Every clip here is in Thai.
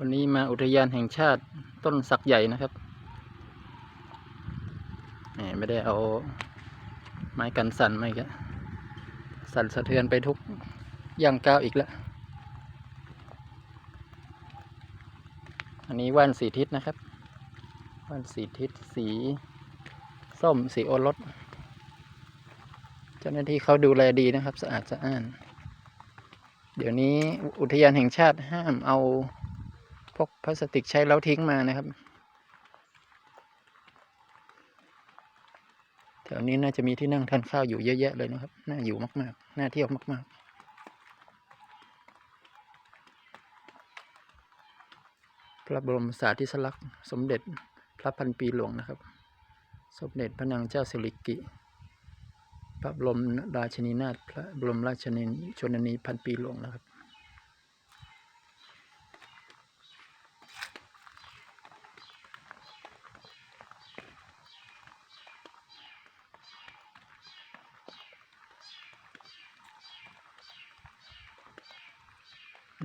วันนี้มาอุทยานแห่งชาติต้นสักใหญ่นะครับไม่ได้เอาไม้กันสั่นมาอีกแล้วสั่นสะเทือนไปทุกย่างก้าวอีกแล้ว อันนี้ว่านสีทิศนะครับว่านสีทิศสีส้มสีโอรส เจ้าหน้าที่เขาดูแลดีนะครับ สะอาดสะอ้าน เดี๋ยวนี้อุทยานแห่งชาติห้ามเอา พกพลาสติกใช้แล้วทิ้งมานะครับแถวนี้น่าจะมีที่นั่งทานข้าวอยู่เยอะแยะเลยนะครับ น่าอยู่มาก ๆ น่าเที่ยวมาก ๆพระบรมสารีสลักษณ์สมเด็จพระพันปีหลวงนะครับ สมเด็จพระนางเจ้าสิริกิ พระบรมราชินีนาถพระบรมราชินีชนนีพันปีหลวงนะครับ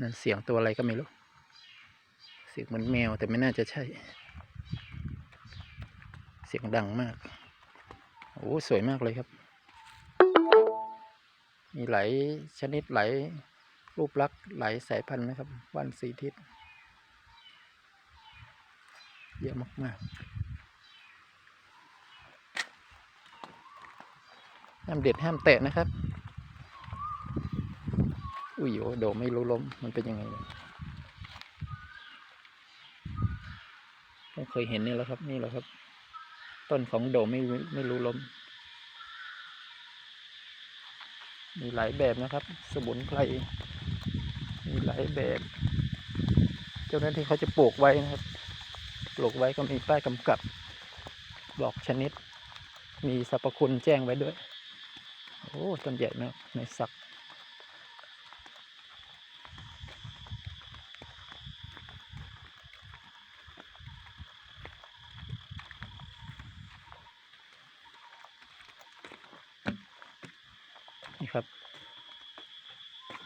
นั่นเสียงตัวอะไรก็ไม่รู้ เสียงเหมือนแมวแต่ไม่น่าจะใช่ เสียงดังมาก โอ้สวยมากเลยครับ มีหลายชนิดหลายรูปลักษณ์หลายสายพันธุ์นะครับวันสีทิศ เยอะมากๆห้ามเด็ดห้ามแตะนะครับ อุ้ยโอโดไม่รู้ล้มมันเป็นยังไงเนี่ยผมเคยเห็นนี่แหละครับ นี่แหละครับ ต้นของโดไม่ไม่รู้ล้ม มีหลายแบบนะครับ สมุนไพรมีหลายแบบ เจ้าหน้าที่เขาจะปลูกไว้นะครับ ปลูกไว้ก็มีป้ายกำกับ บอกชนิด มีสรรพคุณแจ้งไว้ด้วย โอ้ต้นใหญ่มากในสัก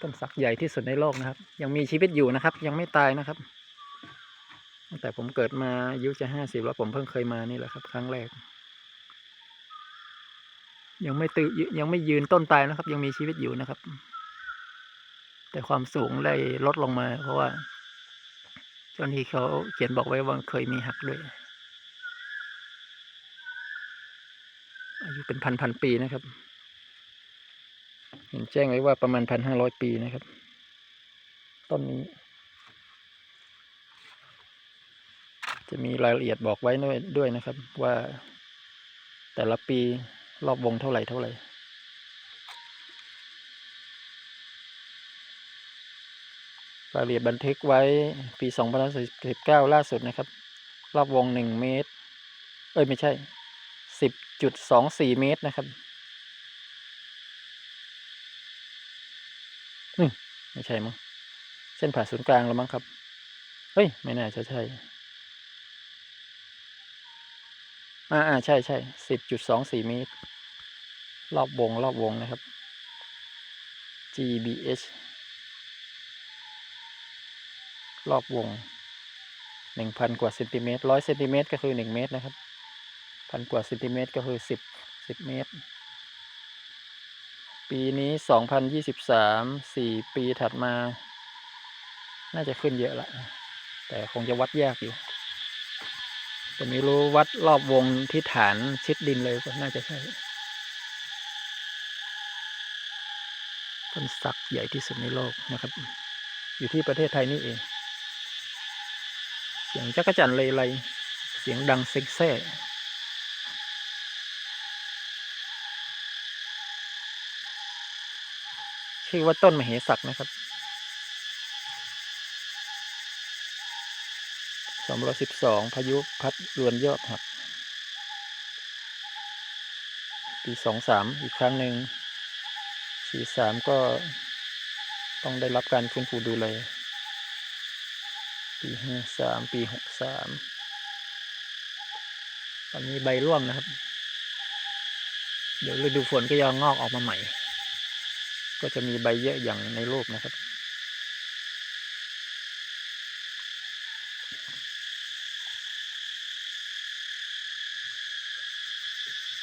ต้นสักใหญ่ที่สุดในโลกนะครับ ยังมีชีวิตอยู่นะครับ ยังไม่ตายนะครับตั้งแต่ผมเกิดมาอายุจะห้าสิบแล้วผมเพิ่งเคยมานี่แหละครับ ครั้งแรก ยังไม่ตื่ยังไม่ยืนต้นตายนะครับ ยังมีชีวิตอยู่นะครับ แต่ความสูงได้ลดลงมา เพราะว่าเจ้าหน้าที่เขาเขียนบอกไว้ว่าเคยมีหักด้วย อายุเป็นพันพันๆปีนะครับ ห็นแจ้งไว้ว่าประมาณพันห้าร้อยปีนะครับ ต้นนี้ จะมีรายละเอียดบอกไว้ด้วยนะครับ ว่า แต่ละปีรอบวงเท่าไหร่เท่าไหร่รายละเอียดบันทึกไว้ปีสองพันสิบเก้าล่าสุดนะครับ รอบวงหนึ่งเมตร เอ้ย ไม่ใช่สิบจุดสองสี่เมตรนะครับ ไม่ใช่มั้งเส้นผ่าศูนย์กลางแล้วมั้งครับ เฮ้ย ไม่น่าจะใช่ อ่าอ่าใช่ใช่สิบจุดสองสี่เมตร รอบวง รอบวงนะครับ GBH รอบวงหนึ่งพันกว่าเซนติเมตรร้อยเซนติเมตรก็คือหนึ่งเมตรนะครับ พันกว่าเซนติเมตรก็คือสิบสิบเมตร ปีนี้สองพันยี่สิบสามสี่ปีถัดมา น่าจะขึ้นเยอะละ แต่คงจะวัดยากอยู่แต่ไม่รู้วัดรอบวงที่ฐานชิดดินเลยก็น่าจะใช่ต้นสักใหญ่ที่สุดในโลกนะครับ อยู่ที่ประเทศไทยนี่เอง เสียงจักรจันเลยไร เสียงดังเซ็กแซ่ ชื่อว่าต้นมเหสักนะครับสองร้อยสิบสองพายุพัดรวนยอดหักปีสองสามอีกครั้งหนึ่งสี่สามก็ต้องได้รับการฟื้นฟูดูแลปีห้าสามปีหกสามตอนนี้ใบร่วงนะครับ เดี๋ยวฤดูฝนก็ยังงอกออกมาใหม่ ก็จะมีใบเยอะอย่างในโลกนะครับ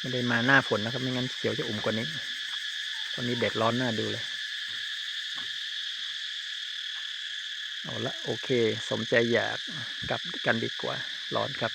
ไม่ได้มาหน้าฝนนะครับ ไม่งั้นเขียวจะอุ่มกว่านี้ ตอนนี้แดดร้อนหน้าดูเลยเอาละโอเค สมใจอยากกลับกันดีกว่า ร้อนครับ